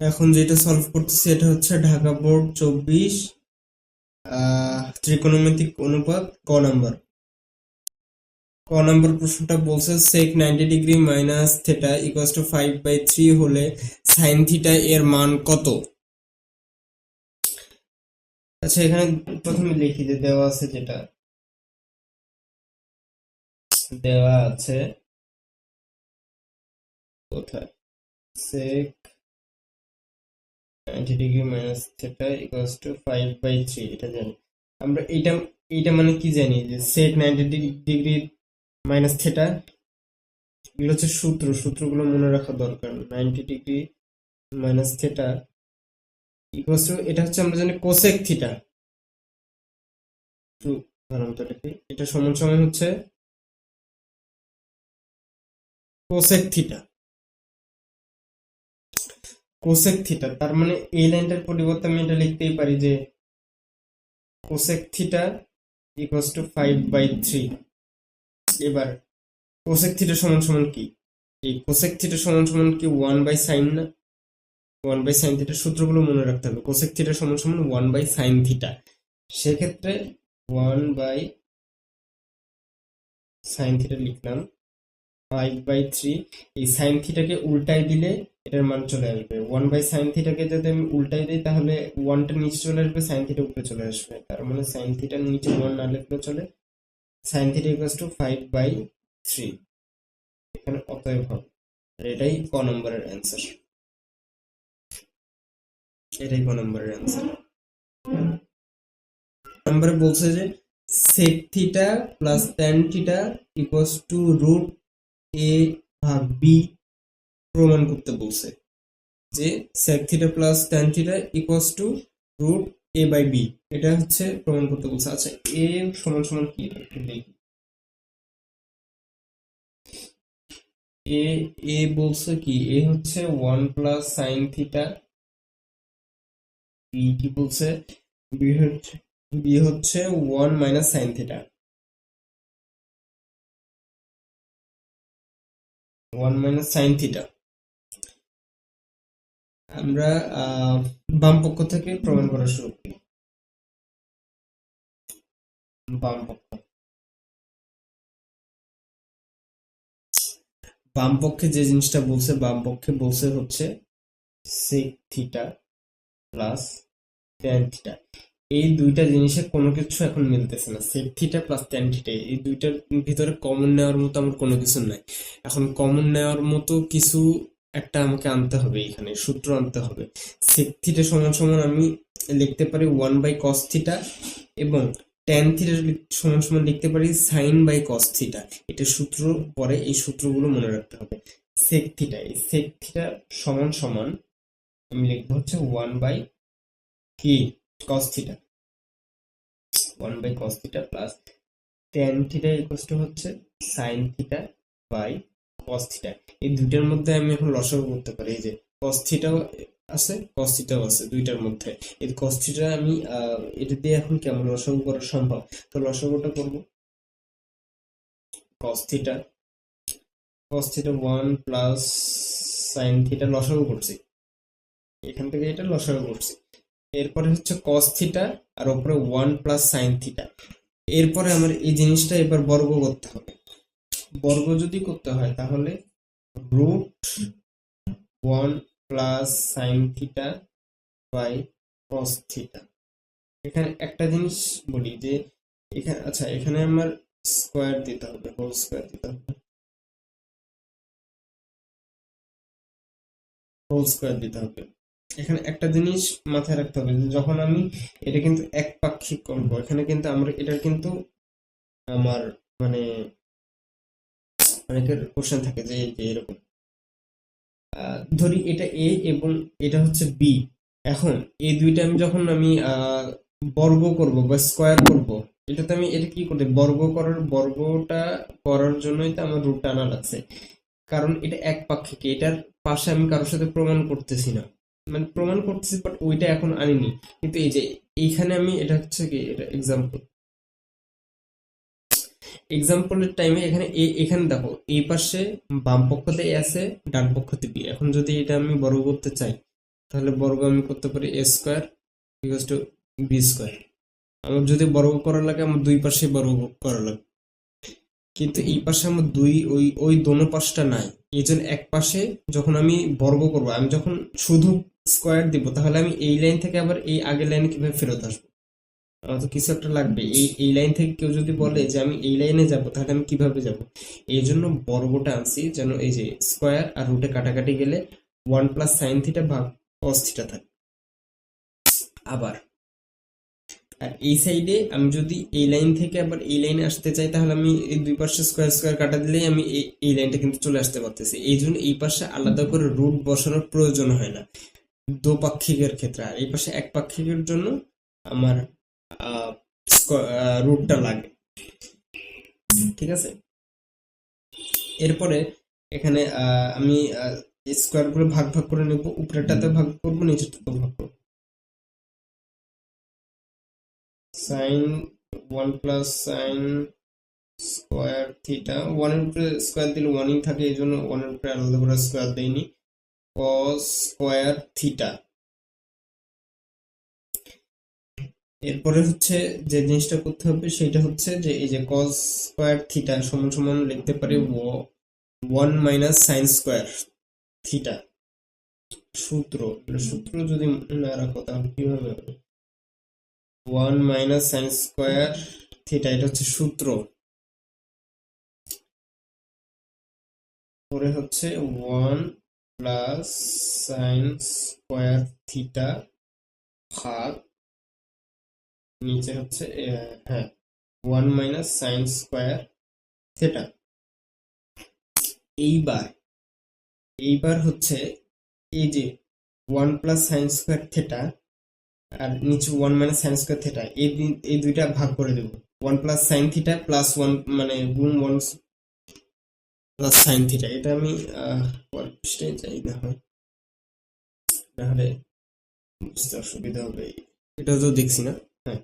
এখন যেটা সলভ করতেছি এটা হচ্ছে ঢাকা বোর্ড চব্বিশ ত্রিকোণমিতিক অনুপাত ক নাম্বার ক নাম্বার প্রশ্নটা বলছে sec ninety degree minus theta equals to five by three হলে সাইন থিটা এর মান কত? আচ্ছা এখানে প্রথমে লিখি দেওয়া আছে যেটা। দেওয়া আছে কোথায়? Sec ninety degree minus theta equals to five by three এটা জানি। আমরা এটা এইটা মানে কি জানি যে sec ninety degree minus theta এগুলো হচ্ছে সূত্র, সূত্রগুলো মনে রাখা দরকার। Ninety degree minus theta equals to এটা হচ্ছে আমরা জানি কোসেক থিটা একটু ধরনটা লিখি এটা সমান সমান হচ্ছে কোসেক থিটা কোসেক থিটা তার মানে এই লাইনটার পরিবর্তে আমি এটা লিখতেই পারি যে cosec theta equals to five by three এবার কোসেক থিটা সমান সমান কি? এই কোসেক থিটা সমান সমান কি ওয়ান বাই সাইন না? ওয়ান বাই সাইন থিটার সূত্রগুলো মনে রাখতে হবে। কোসেক থিটা সমান সমান ওয়ান বাই সাইন থিটা সেক্ষেত্রে ওয়ান বাই সাইন থিটা লিখলাম। ফাইভ বাই থ্রি এই সাইন থিটাকে উল্টাই দিলে এটার মান চলে আসবে। ওয়ান বাই সাইন থিটাকে যদি আমি উল্টাই দিই, তাহলে ওয়ানটা নিচে চলে আসবে সাইন থিটা উপরে চলে আসবে। তার মানে সাইন থিটার নিচে ওয়ান না লিখলেও চলে। Sine theta equals to five by three এখানে অতএব হবে। এটাই ক নম্বরের অ্যান্সার এটাই ক নম্বরের অ্যান্সার নম্বরে বলছে যে sec theta plus tan theta equals to root A ভাগ বি প্রমাণ করতে বলছে যে sec theta plus tan theta equals to root A by B এটা হচ্ছে প্রমাণ করতে বলছে। আচ্ছা এ সমান সমান কি? একটু দেখি। এ এ বলছে কি? এ হচ্ছে one plus sine theta B কি বলছে? বি হচ্ছে বি হচ্ছে one minus sine theta one minus sine theta আমরা বাম পক্ষ থেকে প্রমাণ করা শুরু করি। বাম পক্ষ। বাম পক্ষে যে জিনিসটা বলছে, বাম পক্ষে বলছে হচ্ছে sec theta plus tan theta এই দুইটা জিনিসে কোনো কিছু এখন মিলতেছে না। Sec theta plus tan theta এই দুইটার ভিতরে কমন নেওয়ার মতো আমার কোনো কিছু নাই। এখন কমন নেওয়ার মতো কিছু একটা আমাকে আনতে হবে এখানে, সূত্র আনতে হবে। সেক থিটা সমান সমান আমি লিখতে পারি ওয়ান বাই কস থিটা এবং ট্যান থিটা সমান সমান লিখতে পারি সাইন বাই কস থিটা এটা সূত্র পরে এই সূত্রগুলো মনে রাখতে হবে। সেক থিটা এই সেক থিটা সমান সমান আমি লিখব হচ্ছে ওয়ান বাই কি cos theta one by cos theta plus tan theta equal to হচ্ছে sine theta by cos theta এই দুইটার মধ্যে আমি এখন লসাগু করতে পারি, এই যে কস থিটাও আছে কস থিটাও আছে দুইটার মধ্যে। এই কস থিটা আমি এটা দিয়ে এখন কেমন লসাগু করা সম্ভব? তো লসাগুটা করব। Cos theta cos theta one plus sine theta লসাগু করছি। এখান থেকে এটা লসাগু করছি। এরপরে হচ্ছে কস থিটা আর ওপরে ওয়ান প্লাস সাইন থিটা এরপরে আমার এই জিনিসটা এবার বর্গ করতে হবে। বর্গ যদি করতে হয় তাহলে root one plus sine theta by cos theta এখানে একটা জিনিস বলি যে, এখানে আচ্ছা এখানে আমার স্কোয়ার দিতে হবে হোল স্কোয়ার দিতে হবে। হোল স্কোয়ার দিতে হবে। এখানে একটা জিনিস মাথায় রাখতে হবে যখন আমি এটা কিন্তু একপাক্ষিক করব, এখানে কিন্তু আমরা, এটার কিন্তু আমার মানে অনেকের কোশ্চেন থাকে যে এরকম। ধরি এটা এ এবং এটা হচ্ছে বি এখন এই দুইটা আমি যখন আমি বর্গ করব বা স্কোয়ার করব, এটাতে আমি, এটা কি করতে, বর্গ করার, বর্গটা করার জন্যই তো আমার রুট টানা লাগছে। কারণ এটা এক পাক্ষিক এটার পাশে আমি কারোর সাথে প্রমাণ করতেছি না। মানে প্রমাণ করতেছি বাট ওইটা এখন আনিনি। কিন্তু এই যে এইখানে আমি, এটা হচ্ছে কি, এটা এক্সাম্পল এক্সাম্পলের টাইমে এখানে এ- এখানে দেখো, এই পাশে বাম পক্ষতে এ আছে, ডান পক্ষতে বি। এখন যদি এটা আমি বর্গ করতে চাই, তাহলে বর্গ আমি করতে পারি A square equal to B square আমার যদি বর্গ করা লাগে, আমার দুই পাশে বর্গ করা লাগে কিন্তু এই পাশে আমার দুই, ওই ওই দোনো পাশটা নাই। এই জন্য এক পাশে যখন আমি বর্গ করব, আমি যখন শুধু স্কোয়ার দিব, তাহলে আমি এই লাইন থেকে আবার এই আগের লাইনে কীভাবে ফেরত আসব? আমার তো কিছু একটা লাগবে। এই এই লাইন থেকে কেউ যদি বলে যে আমি এই লাইনে যাব, তাহলে আমি কীভাবে যাব? এই জন্য বর্গটা আনছি, যেন এই যে স্কোয়ার আর রুটে কাটাকাটি গেলে ওয়ান প্লাস সাইন থিটা ভাগ কস থিটা থাকে। আবার আর এই সাইডে আমি যদি এই লাইন থেকে আবার এই লাইনে আসতে চাই, তাহলে আমি এই দুই পাশে স্কোয়ার স্কোয়ার কাটা দিলেই আমি এই লাইনটা কিন্তু চলে আসতে পারতেছি। এই জন্য এই পাশে আলাদা করে রুট বসানোর প্রয়োজন হয় না। দোপাক্ষিকের ক্ষেত্রে। আর এই পাশে এক পাক্ষিকের জন্য আমার রুটটা লাগে। ঠিক আছে? এরপরে এখানে আমি স্কোয়ারগুলো ভাগ ভাগ করে নেব। উপরেরটাতে ভাগ করব নিচেরটাতে ভাগ করব। Sine one plus sine square theta ওয়ানের উপরে স্কোয়ার দিলে ওয়ানই থাকে, এই জন্য ওয়ানের উপরে আলাদা করে স্কোয়ার দেয়নি কস স্কোয়ার থিটা এরপরে হচ্ছে যে জিনিসটা করতে হবে, সেটা হচ্ছে যে এই যে কস স্কোয়ার থিটা সমান সমান লিখতে পারি one minus sine square theta সূত্র সূত্র যদি না রাখো তাহলে কীভাবে হবে? One minus sine square theta, এটা হচ্ছে সূত্র। পরে হচ্ছে one plus sine square theta ভাগ, নিচে হচ্ছে হ্যাঁ one minus sine square theta. এইবার এইবার হচ্ছে এই যে one plus sine square theta আর নিচে ওয়ান মানে সাইন স্কোয়ার থিটা এই এই দুইটা ভাগ করে দেবো। One plus sine theta plus one মানে গুণ ওয়ান প্লাস সাইন থিটা এটা আমি চাই যাই, না হয়। নাহলে বুঝতে অসুবিধা হবে। এটা তো দেখছি না। হ্যাঁ।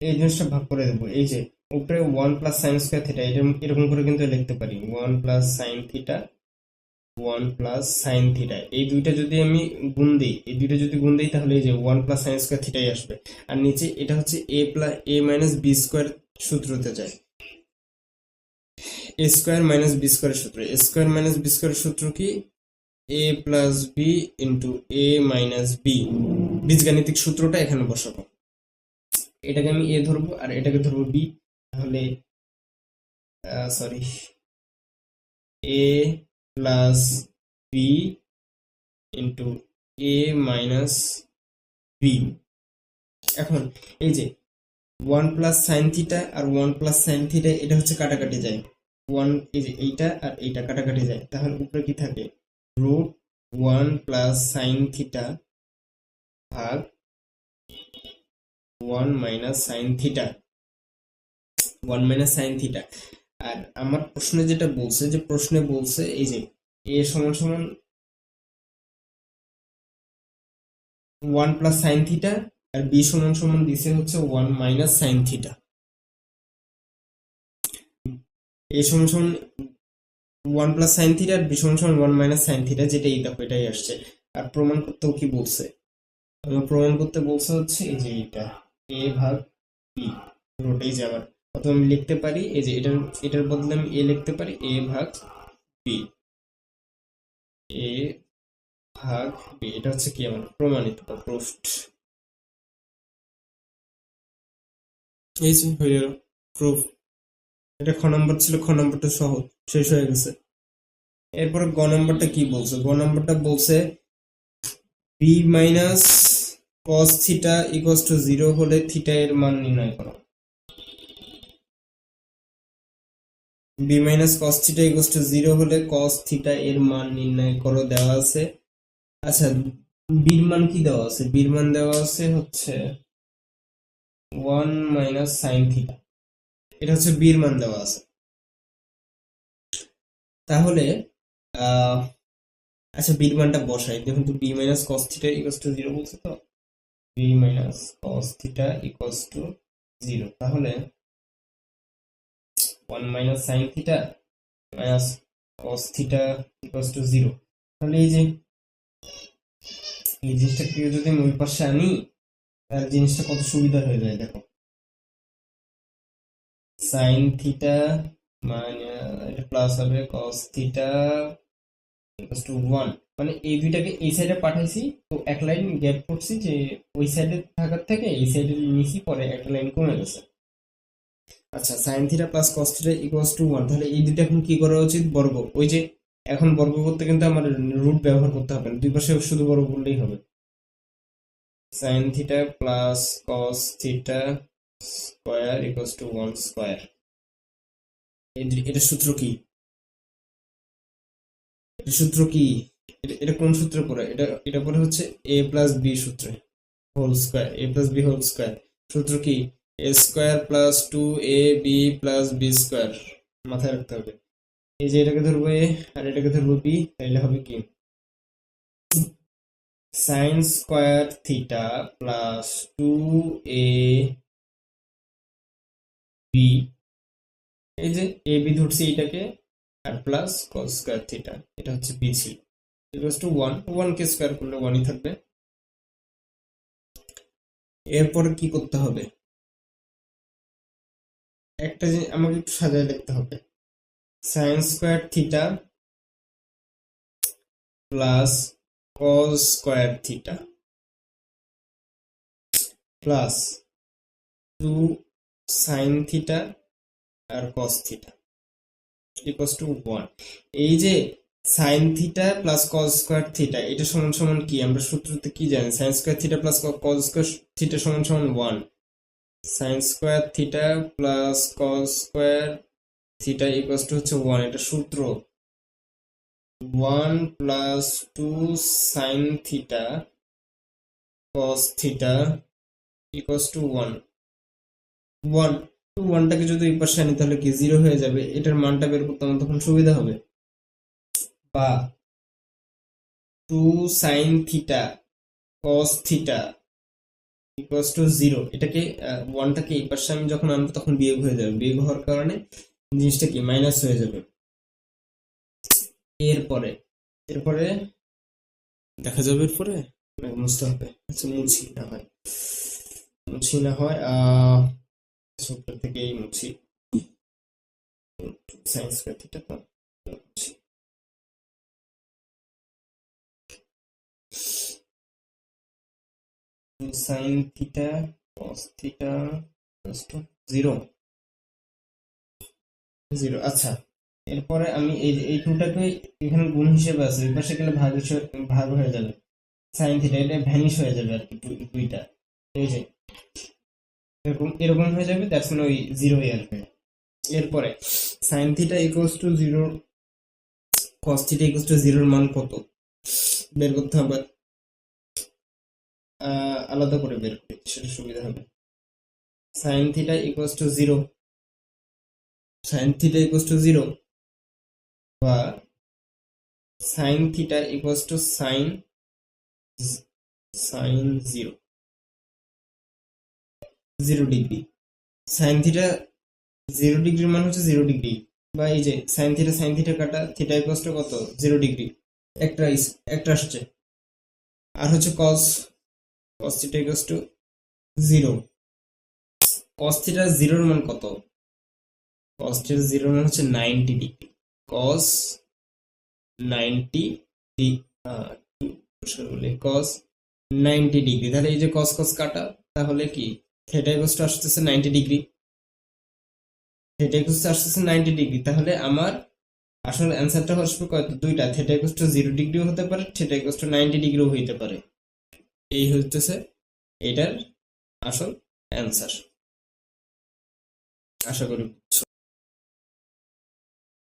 এই জিনিসটা ভাগ করে দেবো। এই যে, উপরে one plus sine square theta এরকম করে কিন্তু লিখতে পারি। One plus sine theta one plus sine theta এই দুইটা যদি আমি গুণ দিই, এই দুইটা যদি গুণ দিই, তাহলে এই যে ওয়ান প্লাস সাইন স্কোয়ার থিটাই আসবে। আর নিচে এটা হচ্ছে A plus A minus B square সূত্রতে যায়। এ স্কোয়ার মাইনাস বি স্কোয়ারের সূত্র। এ স্কোয়ার মাইনাস বি স্কোয়ারের সূত্র কি? A plus B into A minus B বীজগাণিতিক সূত্রটা এখানে বসাবো। এটাকে আমি এ ধরবো আর এটাকে ধরবো বি তাহলে sorry A plus B into A minus B এখন, এই যে ওয়ান প্লাস সাইন থিটা আর ওয়ান প্লাস সাইন থিটা এটা হচ্ছে কাটাকাটি যায়। ওয়ান এই যে এইটা আর এইটা কাটাকাটি যায়। তাহলে উপরে কি থাকে? Root one plus sine theta ভাগ one minus sine theta. One minus sine theta. আর আমার প্রশ্নে যেটা বলছে, যে প্রশ্নে বলছে, এই যে এ সমান সমান ওয়ান প্লাস সাইন থিটা, আর বি সমান সমান দিছে হচ্ছে one minus sine theta. A সমান সমান ওয়ান প্লাস সাইন থিটা, আর বি সমান সমান ওয়ান মাইনাস সাইন থিটা যেটা এই দেখো, এটাই আসছে। আর প্রমাণ করতেও কি বলছে? প্রমাণ করতে বলছে হচ্ছে এই যে এটা এ ভাগ বি রুট এই যে অথবা আমি লিখতে পারি, এই যে এটার এটার বদলে আমি এ লিখতে পারি, এ ভাগ বি। এ ভাগ বি, এটা হচ্ছে কি আমার প্রমাণিত বা প্রুফড। এই যে হয়ে গেল, প্রুফ। এটা খ নম্বর ছিল, খ নম্বরটা সহজ, শেষ হয়ে গেছে। এরপরে গ নম্বরটা কি বলছে? গ নম্বরটা বলছে B minus cos theta equals to zero হলে থিটা এর মান নির্ণয় করো। B minus cos theta equals to zero হলে cos থিটা এর মান নির্ণয় করো দেওয়া আছে। আচ্ছা বির মান কি দেওয়া আছে? বির মান দেওয়া আছে হচ্ছে ওয়ান মাইনাস সাইন থিটা এটা হচ্ছে বির মান দেওয়া আছে। তাহলে আচ্ছা বির মানটা বসাই। দেখুন তো B minus cos theta equals to zero বলছে তো? B minus cos theta equals to zero তাহলে one minus sine theta minus cos theta equals to zero তাহলে এই যে, এই জিনিসটাকে যদি আমি পাশে আনি, তাহলে জিনিসটা কত সুবিধা হয়ে যায়, দেখো। সাইন থিটা মানে এটা প্লাস হবে cos theta equals to one মানে এই দুইটাকে এই সাইডে পাঠাইছি, তো এক লাইন গ্যাপ করছি যে ওই সাইডে থাকার থেকে এই সাইডে নিয়েছি পরে একটা লাইন কমে গেছে। আচ্ছা sine theta plus cos theta equals to one তাহলে এই দুইটা এখন কি করা উচিত? বর্গ। ওই যে এখন বর্গ করতে কিন্তু আমার রুট ব্যবহার করতে হবে না, দুই পাশে শুধু বর্গ করলেই হবে। Sine theta plus cos theta square equals to one square এটা সূত্র কি? এটা সূত্র কি? এটা- এটা কোন সূত্রে পড়ে এটা এটা পড়ে হচ্ছে এ প্লাস বি সূত্রে whole square A plus B whole square সূত্র কি? A square plus two A B plus B square মাথায় রাখতে হবে। এই যে এটাকে ধরবো এ আর এটাকে ধরবো বি তাইলে হবে কি? Sine square theta plus two A B এই যে এ বি ধরছি এটাকে, আর প্লাস কস স্কোয়ার থিটা এটা হচ্ছে বি ছিল ইকুয়ালস টু ওয়ান কে স্কোয়ার করলে ওয়ানই থাকবে। এরপরে কি করতে হবে? একটা যে আমাকে একটু সাজায় লিখতে হবে। Sine square theta plus cos square theta plus two sine theta R cos theta equals to one এই যে sine theta plus cos square theta এটা সমান সমান কি? আমরা সূত্রতে কি জানি? Sine square theta plus cos square theta সমান সমান one sine square theta plus cos square theta equals to হচ্ছে ওয়ান এটা সূত্র। One plus two sine theta cos theta equals to one one two ওয়ানটাকে যদি এই পাশে আনি তাহলে কি জিরো হয়ে যাবে? এটার মানটা বের করতে আমার তখন সুবিধা হবে। বা two sine theta cos theta equals to zero এটাকে ওয়ানটাকে এই পাশে আমি যখন আনব তখন বিয়োগ হয়ে যাবে। বিয়োগ হওয়ার কারণে জিনিসটা কি? মাইনাস হয়ে যাবে। এরপরে এরপরে দেখা যাবে এরপরে? মুছতে হবে। আচ্ছা মুছি না হয়। মুছি না হয় সূত্র থেকেই মুছি। সাইন্স তো মুছি। Sine theta cos theta zero zero আচ্ছা। এরপরে আমি এই এই টুটাকে এখানে গুণ হিসেবে আছে ওই পাশে গেলে ভাগ ভাগ হয়ে যাবে। সাইন থিটা এটা ভ্যানিশ হয়ে যাবে আর কি দুইটা। এই যে, এরকম এরকম হয়ে যাবে দ্যাটস মিন ওই জিরো আসবে। এরপরে sine theta equals to zero cos theta equals to জিরোর মান কত? বের করতে হবে। আলাদা করে বের করি, সেটা সুবিধা হবে। Sine theta equals to zero sine theta equals to zero বা sine theta equals to sine sine zero zero degree sine theta zero ডিগ্রির মান হচ্ছে জিরো ডিগ্রি বা এই যে সাইন থিটা সাইন থিটা কাটা থিটা ইকুয়ালস টু কত? Zero degree একটা একটা আসছে। আর হচ্ছে cos cos theta equals to zero cos theta জিরোর মান কত? কস থিটা জিরোর মান হচ্ছে ninety degree cos cos ninety cos ninety degree তাহলে এই যে কস কস কাটা, তাহলে কি? থেটা ইকুয়ালস টু আসতেছে ninety degree theta equals to আসতেছে নাইনটি ডিগ্রি তাহলে আমার আসলে অ্যান্সারটা আসবে কত দুইটা। থেটা ইকুয়ালস টু জিরো ডিগ্রিও হতে পারে থেটা ইকুয়ালস টু নাইনটি ডিগ্রিও হইতে পারে। এই হইতেছে এটার আসল অ্যান্সার আশা করি বুঝছ।